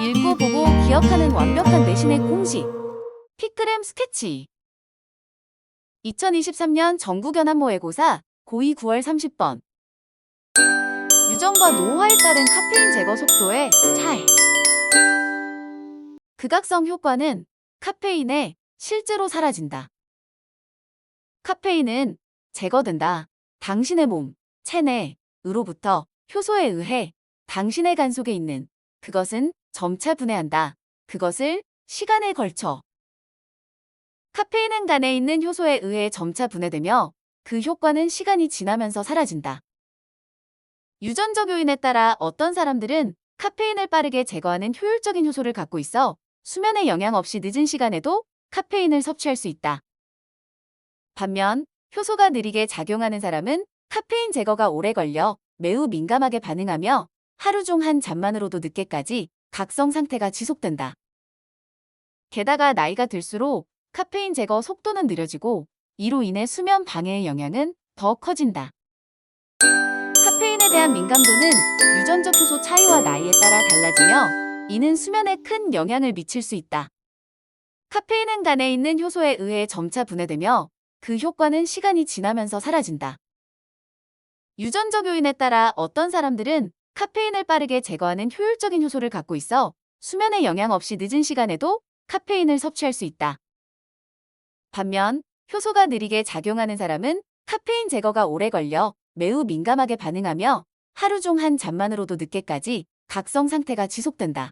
읽고 보고 기억하는 완벽한 내신의 공식. 피크램 스케치. 2023년 전국연합 모의고사 고2 9월 30번. 유전과 노화에 따른 카페인 제거 속도의 차이. 극악성 효과는 카페인에 실제로 사라진다. 카페인은 제거된다. 당신의 몸, 체내으로부터 효소에 의해 당신의 간 속에 있는 그것은 점차 분해한다. 그것을 시간에 걸쳐. 카페인은 간에 있는 효소에 의해 점차 분해되며 그 효과는 시간이 지나면서 사라진다. 유전적 요인에 따라 어떤 사람들은 카페인을 빠르게 제거하는 효율적인 효소를 갖고 있어 수면에 영향 없이 늦은 시간에도 카페인을 섭취할 수 있다. 반면 효소가 느리게 작용하는 사람은 카페인 제거가 오래 걸려 매우 민감하게 반응하며 하루 중 한 잔만으로도 늦게까지 각성 상태가 지속된다. 게다가 나이가 들수록 카페인 제거 속도는 느려지고 이로 인해 수면 방해의 영향은 더 커진다. 카페인에 대한 민감도는 유전적 효소 차이와 나이에 따라 달라지며 이는 수면에 큰 영향을 미칠 수 있다. 카페인은 간에 있는 효소에 의해 점차 분해되며 그 효과는 시간이 지나면서 사라진다. 유전적 요인에 따라 어떤 사람들은 카페인을 빠르게 제거하는 효율적인 효소를 갖고 있어 수면에 영향 없이 늦은 시간에도 카페인을 섭취할 수 있다. 반면 효소가 느리게 작용하는 사람은 카페인 제거가 오래 걸려 매우 민감하게 반응하며 하루 중한 잔만으로도 늦게까지 각성 상태가 지속된다.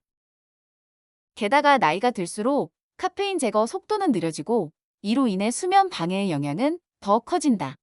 게다가 나이가 들수록 카페인 제거 속도는 느려지고 이로 인해 수면 방해의 영향은 더 커진다.